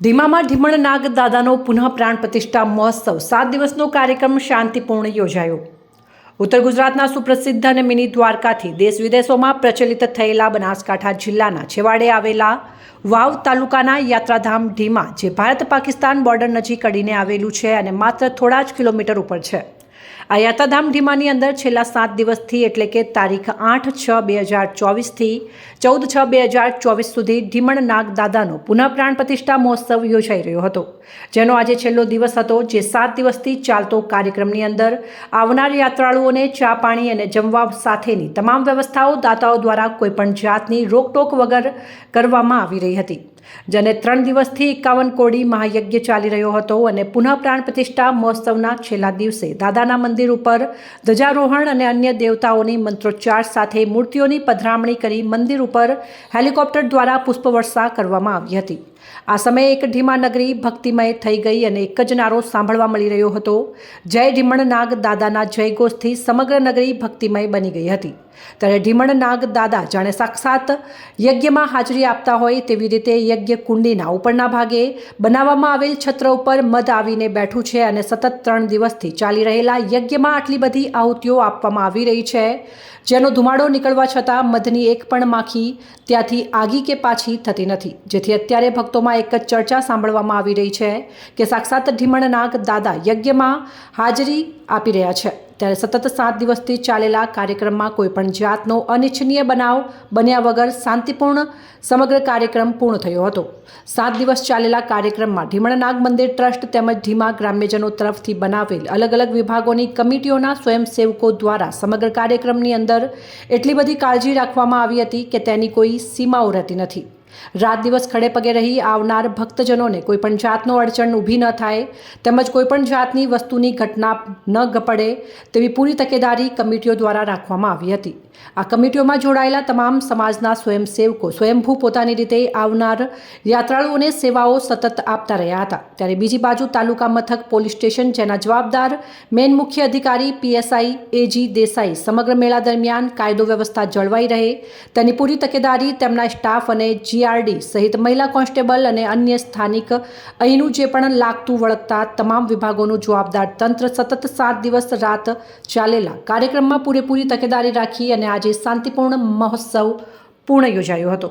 ધીમામાં ધીમણ નાગ દાદાનો પુનઃ પ્રાણ પ્રતિષ્ઠા મહોત્સવ. સાત દિવસનો કાર્યક્રમ શાંતિપૂર્ણ યોજાયો. ઉત્તર ગુજરાતના સુપ્રસિદ્ધ અને મિની દ્વારકાથી દેશ વિદેશોમાં પ્રચલિત થયેલા બનાસકાંઠા જિલ્લાના છેવાડે આવેલા વાવ તાલુકાના યાત્રાધામ ઢીમા જે ભારત પાકિસ્તાન બોર્ડર નજીક અડીને આવેલું છે અને માત્ર થોડા જ કિલોમીટર ઉપર છે. આ યાત્રાધામ ઢીમાની અંદર છેલ્લા સાત દિવસથી એટલે કે તારીખ આઠ છ બે હજાર ચોવીસથી ચૌદ છ બે હજાર ચોવીસ સુધી ઢીમણ નાગ દાદાનો પુનઃ પ્રાણ પ્રતિષ્ઠા મહોત્સવ યોજાઈ રહ્યો હતો, જેનો આજે છેલ્લો દિવસ હતો જે સાત દિવસથી ચાલતો કાર્યક્રમની અંદર આવનાર યાત્રાળુઓને ચા પાણી અને જમવા સાથેની તમામ વ્યવસ્થાઓ દાતાઓ દ્વારા કોઈપણ જાતની રોકટોક વગર કરવામાં આવી રહી હતી. જેને ત્રણ દિવસથી એકાવન કોડી મહાયજ્ઞ ચાલી રહ્યો હતો અને પુનઃ પ્રાણ પ્રતિષ્ઠા મહોત્સવના છેલ્લા દિવસે દાદાના મંદિર ઉપર ધ્વજારોહણ અને અન્ય દેવતાઓની મંત્રોચ્ચાર સાથે મૂર્તિઓની પધરામણી કરી મંદિર ઉપર હેલિકોપ્ટર દ્વારા પુષ્પવર્ષા કરવામાં આવી હતી. આ સમયે એક ઢીમા નગરી ભક્તિમય થઈ ગઈ અને એક જ નારો સાંભળવા મળી રહ્યો હતો. જય ઢીમણ નાગ દાદાના જયઘોષથી સમગ્ર નગરી ભક્તિમય બની ગઈ હતી. ત્યારે ઢીમણ નાગ દાદા જાણે સાક્ષાત યજ્ઞમાં હાજરી આપતા હોય તેવી રીતે યજ્ઞ કુંડીના ઉપરના ભાગે બનાવવામાં આવેલ છત્ર ઉપર મધ આવીને બેઠું છે અને સતત ત્રણ દિવસથી ચાલી રહેલા યજ્ઞમાં આટલી બધી આહુતિઓ આપવામાં આવી રહી છે. જેનો ધુમાડો નીકળવા છતાં મધની એક પણ માખી ત્યાંથી આગી કે પાછી થતી નથી. જેથી અત્યારે ભક્તોમાં એક જ ચર્ચા સાંભળવામાં આવી રહી છે કે સાક્ષાત ઢીમણનાગ દાદા યજ્ઞમાં હાજરી આપી રહ્યા છે. ત્યારે સતત સાત દિવસથી ચાલેલા કાર્યક્રમમાં કોઈપણ જાતનો અનિચ્છનીય બનાવ બન્યા વગર શાંતિપૂર્ણ સમગ્ર કાર્યક્રમ પૂર્ણ થયો હતો. સાત દિવસ ચાલેલા કાર્યક્રમમાં ઢીમણનાગ મંદિર ટ્રસ્ટ તેમજ ઢીમા ગ્રામ્યજનો તરફથી બનાવેલ અલગ અલગ વિભાગોની કમિટીઓના સ્વયંસેવકો દ્વારા સમગ્ર કાર્યક્રમની અંદર એટલી બધી કાળજી રાખવામાં આવી હતી કે તેની કોઈ સીમાઓ રહેતી નથી. રાત દિવસ ખડે પગે રહી આવનાર ભક્તજનોને કોઈપણ જાતનો અડચણ ઊભી ન થાય, તેમજ કોઈપણ જાતની વસ્તુની ઘટના ન ગપડે તેવી પૂરી તકેદારી કમિટીઓ દ્વારા રાખવામાં આવી હતી. આ કમિટીઓમાં જોડાયેલા તમામ સમાજના સ્વયંસેવકો સ્વયંભૂ પોતાની રીતે આવનાર યાત્રાળુઓને સેવાઓ સતત આપતા રહ્યા હતા. ત્યારે બીજી બાજુ તાલુકા મથક પોલીસ સ્ટેશન, જેના જવાબદાર મેન મુખ્ય અધિકારી પીએસઆઈ એજી દેસાઈ, સમગ્ર મેળા દરમિયાન કાયદો વ્યવસ્થા જળવાઈ રહે. તેની પૂરી તકેદારી તેમના સ્ટાફ અને જીઆરડી સહિત મહિલા કોન્સ્ટેબલ અને અન્ય સ્થાનિક અહીંનું જે પણ લાગતું વળગતા તમામ વિભાગોનું જવાબદાર તંત્ર સતત સાત દિવસ રાત ચાલેલા કાર્યક્રમમાં પૂરેપૂરી તકેદારી રાખી અને આજે શાંતિપૂર્ણ મહોત્સવ પૂર્ણ યોજાયો હતો.